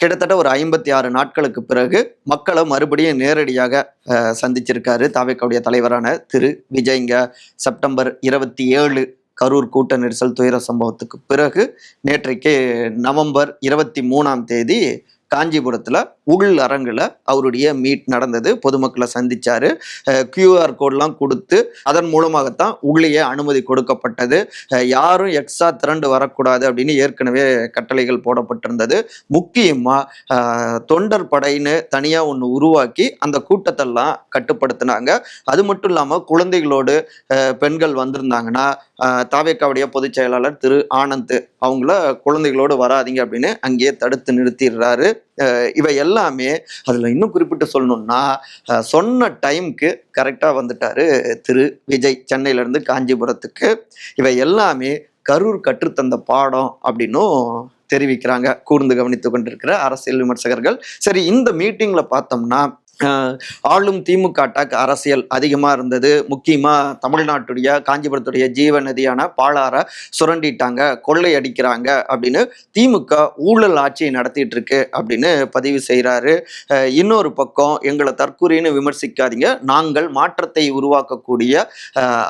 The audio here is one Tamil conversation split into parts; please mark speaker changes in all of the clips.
Speaker 1: கிட்டத்தட்ட ஒரு ஐம்பத்தி ஆறு நாட்களுக்கு பிறகு மக்களை மறுபடியும் நேரடியாக சந்திச்சிருக்காரு தாவேக்காவுடைய தலைவரான திரு விஜய்ங்க செப்டம்பர் இருபத்தி ஏழு கரூர் கூட்ட நெரிசல் துயர சம்பவத்துக்கு பிறகு நேற்றைக்கு நவம்பர் இருபத்தி மூணாம் தேதி காஞ்சிபுரத்தில் உள் அரங்கில் அவருடைய மீட் நடந்தது. பொதுமக்களை சந்தித்தார் கியூஆர் கோட்லாம் கொடுத்து அதன் மூலமாகத்தான் உள்ளேயே அனுமதி கொடுக்கப்பட்டது. யாரும் எக்ஸ்ட்ரா திரண்டு வரக்கூடாது அப்படின்னு ஏற்கனவே கட்டளைகள் போடப்பட்டிருந்தது. முக்கியமாக தொண்டர் படைன்னு தனியாக ஒன்று உருவாக்கி அந்த கூட்டத்தெல்லாம் கட்டுப்படுத்தினாங்க. அது மட்டும் இல்லாமல் குழந்தைகளோடு பெண்கள் வந்திருந்தாங்கன்னா தாவேக்காவுடைய பொதுச் செயலாளர் திரு ஆனந்த் அவங்கள குழந்தைகளோடு வராதீங்க அப்படின்னு அங்கேயே தடுத்து நிறுத்திடுறாரு. இவை எல்லாமே அதில் இன்னும் குறிப்பிட்டு சொல்லணும்னா சொன்ன டைம்க்கு கரெக்டாக வந்துட்டாரு திரு விஜய். சென்னையிலேருந்து காஞ்சிபுரத்துக்கு. இவை எல்லாமே கரூர் கற்றுத்தந்த பாடம் அப்படின்னும் தெரிவிக்கிறாங்க. கூர்ந்து கவனித்து கொண்டிருக்கிற அரசியல் விமர்சகர்கள். சரி இந்த மீட்டிங்கில் பார்த்தோம்னா ஆளும் திமுக அட்டாக் அரசியல் அதிகமாக இருந்தது. முக்கியமாக தமிழ்நாட்டுடைய காஞ்சிபுரத்துடைய ஜீவ நதியான பாலார சுரண்டிட்டாங்க கொள்ளையடிக்கிறாங்க அப்படின்னு திமுக ஊழல் ஆட்சியை நடத்திட்டு இருக்கு அப்படின்னு பதிவு செய்கிறாரு இன்னொரு பக்கம் எங்களை தற்கூரின்னு விமர்சிக்காதீங்க. நாங்கள் மாற்றத்தை உருவாக்கக்கூடிய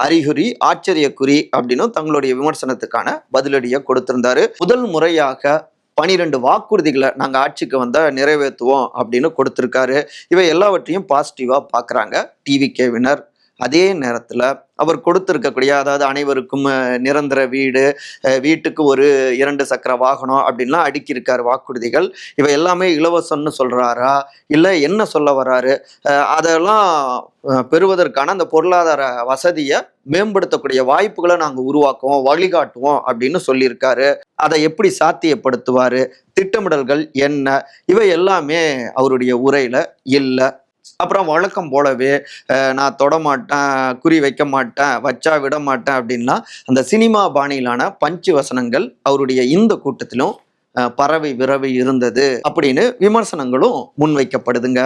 Speaker 1: அறிகுறி ஆச்சரியக்குறி அப்படின்னு தங்களுடைய விமர்சனத்துக்கான பதிலடியை கொடுத்திருந்தாரு. முதல் முறையாக பனிரெண்டு வாக்குறுதிகளை நாங்கள் ஆட்சிக்கு வந்தால் நிறைவேற்றுவோம் அப்படின்னு கொடுத்துருக்காரு. இவை எல்லாவற்றையும் பாசிட்டிவாக பார்க்குறாங்க. டிவிகேவினர் அதே நேரத்தில் அவர் கொடுத்துருக்கக்கூடிய அதாவது அனைவருக்கும் நிரந்தர வீடு வீட்டுக்கு ஒரு இரண்டு சக்கர வாகனம் அப்படின்லாம் அடுக்கியிருக்கார் வாக்குறுதிகள். இவை எல்லாமே இலவசம்னு சொல்கிறாரா இல்லை என்ன சொல்ல வர்றாரு அதெல்லாம் பெறுவதற்கான அந்த பொருளாதார வசதியை மேம்படுத்தக்கூடிய வாய்ப்புகளை நாங்கள் உருவாக்குவோம் வழிகாட்டுவோம் அப்படின்னு சொல்லியிருக்காரு. அதை எப்படி சாத்தியப்படுத்துவார்? திட்டமிடல்கள் என்ன? இவை எல்லாமே அவருடைய உரையில் இல்லை. அப்புறம் வழக்கம் போலவே அஹ், நான் தொட மாட்டேன் குறி வைக்க மாட்டேன் வச்சா விட மாட்டேன் அப்படின்லாம் அந்த சினிமா பாணியிலான பஞ்சு வசனங்கள் அவருடைய இந்த கூட்டத்திலும் பறவை விரவி இருந்தது அப்படின்னு விமர்சனங்களும் முன்வைக்கப்படுதுங்க.